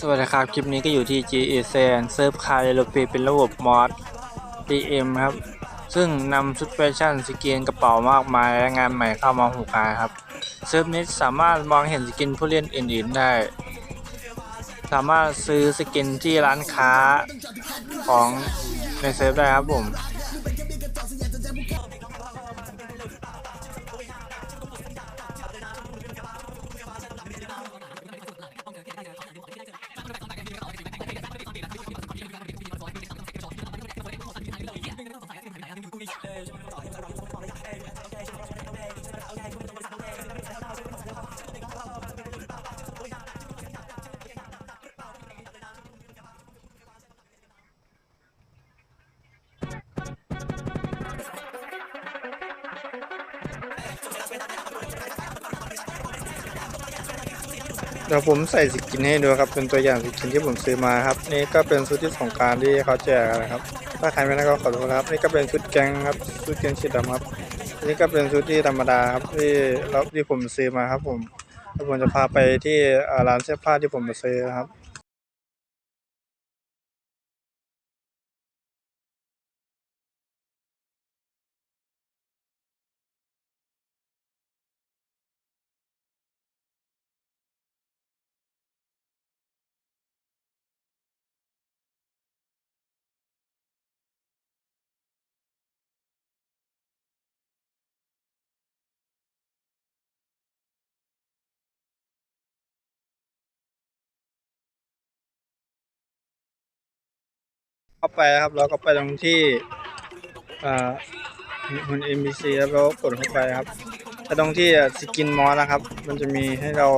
สวัสดีครับ คลิปนี้ก็อยู่ที่ g a s n เซิร์ฟคาร์เรโลเปเป็นระบบมอด DM ครับ ซึ่งนำชุดแฟชั่นสกินกระเป๋ามากมายและงานใหม่เข้ามาหูกายครับ เซิร์ฟนี้สามารถมองเห็นสกินผู้เล่นอื่นๆได้ สามารถซื้อสกินที่ร้านค้าของในเซิร์ฟได้ครับผม 有些帮们打他们 เดี๋ยวผมใส่สกินให้ดูครับ เป็นตัวอย่างสกินที่ผมซื้อมาครับ นี่ก็เป็นชุดที่สงการที่เขาแจกนะครับ ถ้าใครไม่ได้ก็ขอโทษครับ นี่ก็เป็นชุดแกงครับชุดแกงชีดำครับ นี่ก็เป็นชุดที่ธรรมดาครับที่เราที่ผมซื้อมาครับ ผมแล้วผมจะพาไปที่ร้านเสื้อผ้าที่ผมมาซื้อครับ เข้าไปครับแล้วก็ไปตรงที่อ่าหุ่น NPC แล้วก็กดเข้าไปครับแต่ตรงที่สกินมอสนะครับ มันจะมีให้เรา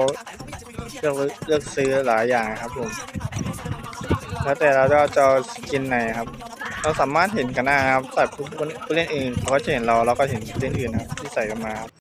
เลือกเลือกซื้อหลายอย่างครับผม แล้วแต่เราจะจะเอสกินไหนครับ เราสามารถเห็นกันหน้าครับแต่ผู้เล่นอื่นเขาก็จะเห็นเราเราก็เห็นผู้เล่นอื่นนะครับที่ใส่กันมา